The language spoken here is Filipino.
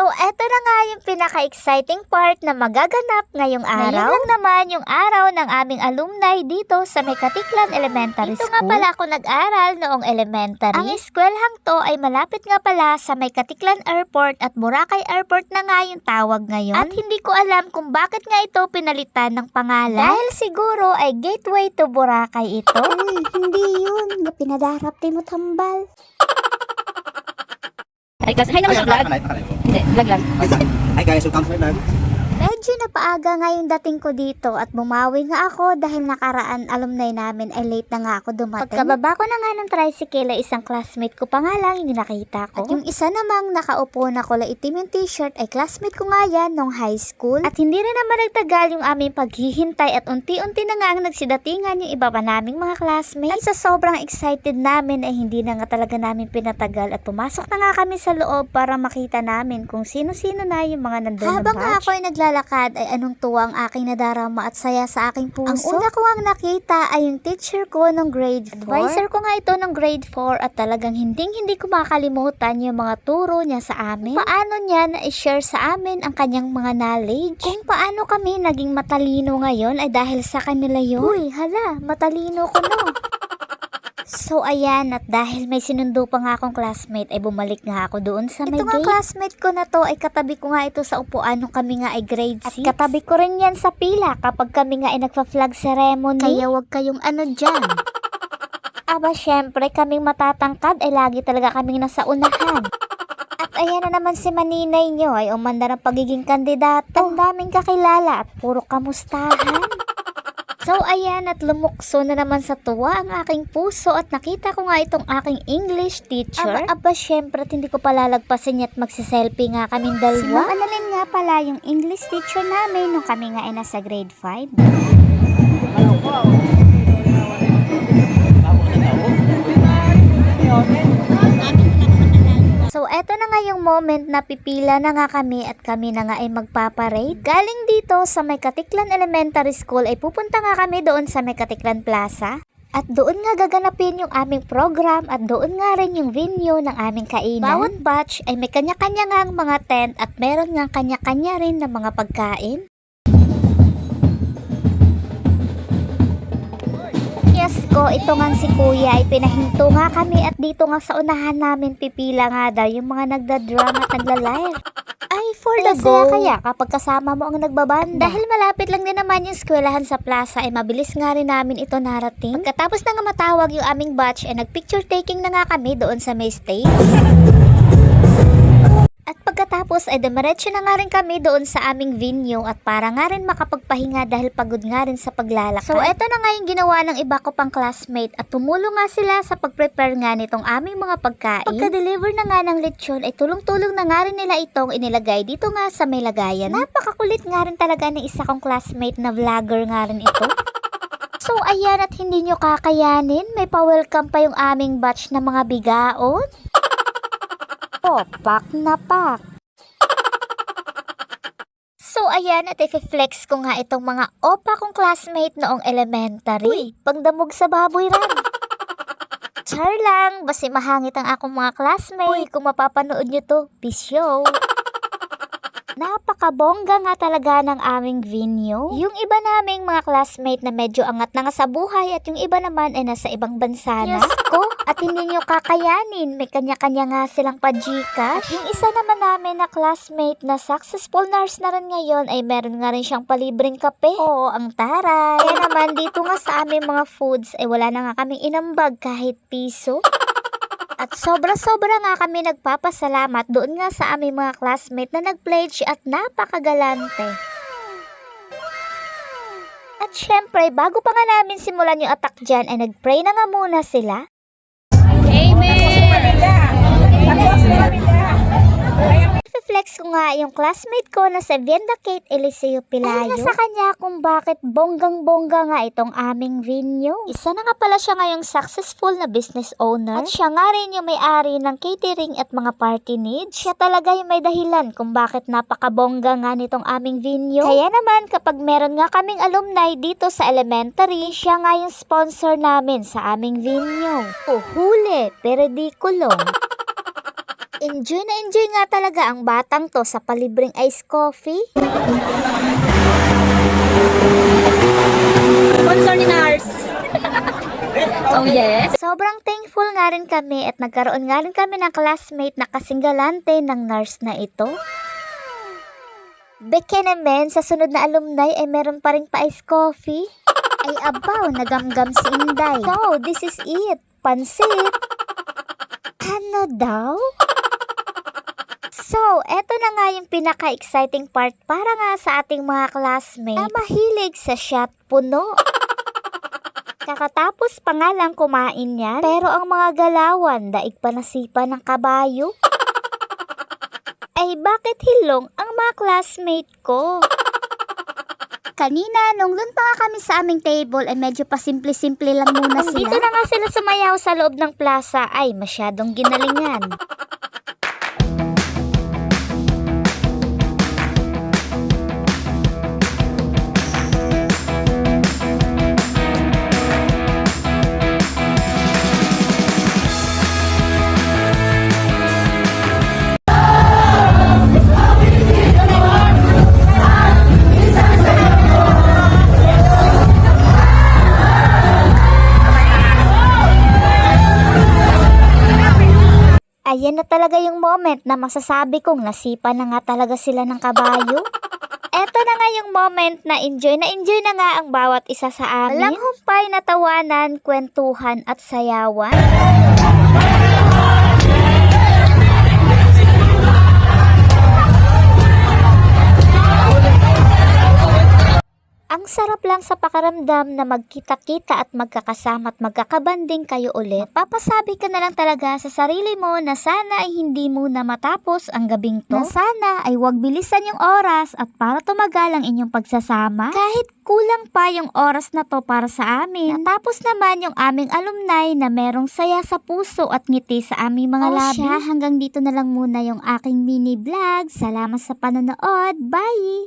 So, eto na nga yung pinaka-exciting part na magaganap ngayong araw. Ngayon lang naman yung araw ng aming alumni dito sa Mekatiklan Elementary Dito School. nga pala ako nag-aral noong elementary. Ang eskwelhang to ay malapit nga pala sa Mekatiklan Airport at Boracay Airport na nga yung tawag ngayon. At hindi ko alam kung bakit nga ito pinalitan ng pangalan. Dahil siguro ay gateway to Boracay ito. Ay, hindi yun. Pinadarap di mo tambal. Ay, guys, hi naman sa vlog. Hindi, vlog lang. Hi guys, welcome to my vlog. Medyo napaaga nga yung dating ko dito at bumawi nga ako dahil nakaraan alumni namin ay late na nga ako dumating. Pagkababa ko na nga ng tricycle ay isang classmate ko pa nga lang yung nakita ko. At yung isa namang nakaupo na kulay itim yung t-shirt ay classmate ko nga yan nung high school. At hindi rin naman nagtagal yung aming paghihintay at unti-unti na nga ang nagsidatingan yung iba pa naming mga classmates. At sa sobrang excited namin ay hindi na nga talaga namin pinatagal at pumasok na nga kami sa loob para makita namin kung sino-sino na yung mga nandun na Habang nga batch. ako ay naglalakad ay anong tuwang aking nadarama at saya sa aking puso. Ang una ko ang nakita ay yung teacher ko nung grade 4. Advisor ko nga ito nung grade 4 at talagang hinding hindi ko makalimutan yung mga turo niya sa amin. Paano niya na i-share sa amin ang kanyang mga knowledge. Kung paano kami naging matalino ngayon ay dahil sa kanila yun. Uy, hala, matalino ko no. So ayan, at dahil may sinundo pa nga akong classmate, ay bumalik nga ako doon sa may Ito nga, gate. classmate ko na to, ay katabi ko nga ito sa upuan nung kami nga ay grade 6. At katabi ko rin yan sa pila kapag kami nga ay nagpa-flag ceremony. Kaya wag kayong ano dyan. Aba, syempre, kaming matatangkad ay lagi talaga kaming nasa unahan. At ayan na naman si Maninay nyo ay umanda ng pagiging kandidato. Ang daming kakilala at puro kamustahan. So ayan at lumukso na naman sa tuwa ang aking puso at nakita ko nga itong aking English teacher. Aba, aba syempre at hindi ko palalagpasin at magsiselfie nga kaming dalawa. Annalyn nga pala yung English teacher namin nung kami nga ay nasa grade 5. So, eto na nga yung moment na pipila na nga kami at kami na nga ay magpaparade. Galing dito sa May Elementary School ay pupunta nga kami doon sa May Plaza. At doon nga gaganapin yung aming program at doon nga rin yung venue ng aming kainan. Bawat batch ay may kanya-kanya nga ang mga tent at meron nga kanya-kanya rin ng mga pagkain. Ko, ito nga si kuya ay pinahinto nga kami at dito nga sa unahan namin pipila nga daw yung mga nagda-drum at nagla-live. Ay, for the go. kaya kapag kasama mo ang nagbabanda. Dahil malapit lang din naman yung eskwelahan sa plaza ay mabilis nga rin namin ito narating. Pagkatapos na nga matawag yung aming batch ay nagpicture taking na nga kami doon sa may stage. Pagkatapos ay dumiretso na nga rin kami doon sa aming venue at para nga rin makapagpahinga dahil pagod nga rin sa paglalakad. So eto na nga yung ginawa ng iba ko pang classmate at tumulong nga sila sa pag-prepare nga nitong aming mga pagkain. Pagka-deliver na nga ng lechon ay tulong-tulong na nga rin nila itong inilagay dito nga sa may lagayan. Napakakulit nga rin talaga ng isa kong classmate na vlogger nga rin ito. So ayan at hindi nyo kakayanin, may pa-welcome pa yung aming batch na mga bigaon. Oh, pak na pak. Ayan at i-flex ko nga itong mga opa kong classmate noong elementary. Pagdamog sa baboy ran. Char lang, basi mahangit ang akong mga classmate. Uy, kung mapapanood nyo to, bisyo. Napakabongga nga talaga ng aming venue. Yung iba naming mga classmate na medyo angat na nga sa buhay at yung iba naman ay nasa ibang bansa na. Yes ko, at hindi nyo kakayanin. May kanya-kanya nga silang pa-Gcash. Yung isa naman namin na classmate na successful nurse na rin ngayon ay meron nga rin siyang palibreng kape. Oo, ang taray. Kaya naman dito nga sa aming mga foods ay wala na nga kaming inambag kahit piso. At sobra-sobra nga kami nagpapasalamat doon nga sa aming mga classmate na nag-pledge at napakagalante. At syempre, bago pa nga namin simulan yung attack dyan, ay nag-pray na nga muna sila. Flex ko nga yung classmate ko na si Vienda Kate Eliseo Pilayo. Ay, sa kanya kung bakit bonggang-bongga nga itong aming venue. Isa na nga pala siya ngayong successful na business owner. At siya nga rin yung may-ari ng catering at mga party needs. Siya talaga yung may dahilan kung bakit napakabongga nga nitong aming venue. Kaya naman kapag meron nga kaming alumni dito sa elementary, siya nga yung sponsor namin sa aming venue. Oh, huli, pero di kulong. Enjoy na enjoy nga talaga ang batang to sa palibreng ice coffee. Sponsor ni Nars. oh, yes. Sobrang thankful nga rin kami at nagkaroon nga rin kami ng classmate na kasinggalante ng nurse na ito. Beke naman, sa sunod na alumni ay meron pa rin pa ice coffee. Ay abaw, nagamgam si Inday. So, this is it. Pansit. Ano daw? Eto na nga yung pinaka-exciting part para nga sa ating mga classmates na mahilig sa shot puno. Kakatapos pa nga lang kumain yan, pero ang mga galawan daig pa nasipa ng kabayo. Ay bakit hilong ang mga classmate ko? Kanina, nung doon pa kami sa aming table, ay medyo pa simple-simple lang muna Kung dito sila. na nga sila sumayaw sa loob ng plaza ay masyadong ginalingan. Ayan na talaga yung moment na masasabi kong nasipa na nga talaga sila ng kabayo. Eto na nga yung moment na enjoy na enjoy na nga ang bawat isa sa amin. Walang humpay na tawanan, kwentuhan at sayawan. Ang sarap lang sa pakaramdam na magkita-kita at magkakasama at magkakabanding kayo ulit. Papasabi ka na lang talaga sa sarili mo na sana ay hindi muna matapos ang gabing to. Na sana ay wag bilisan yung oras at para tumagal ang inyong pagsasama. Kahit kulang pa yung oras na to para sa amin. Natapos naman yung aming alumni na merong saya sa puso at ngiti sa aming mga O labi. siya, hanggang dito na lang muna yung aking mini vlog. Salamat sa panonood. Bye!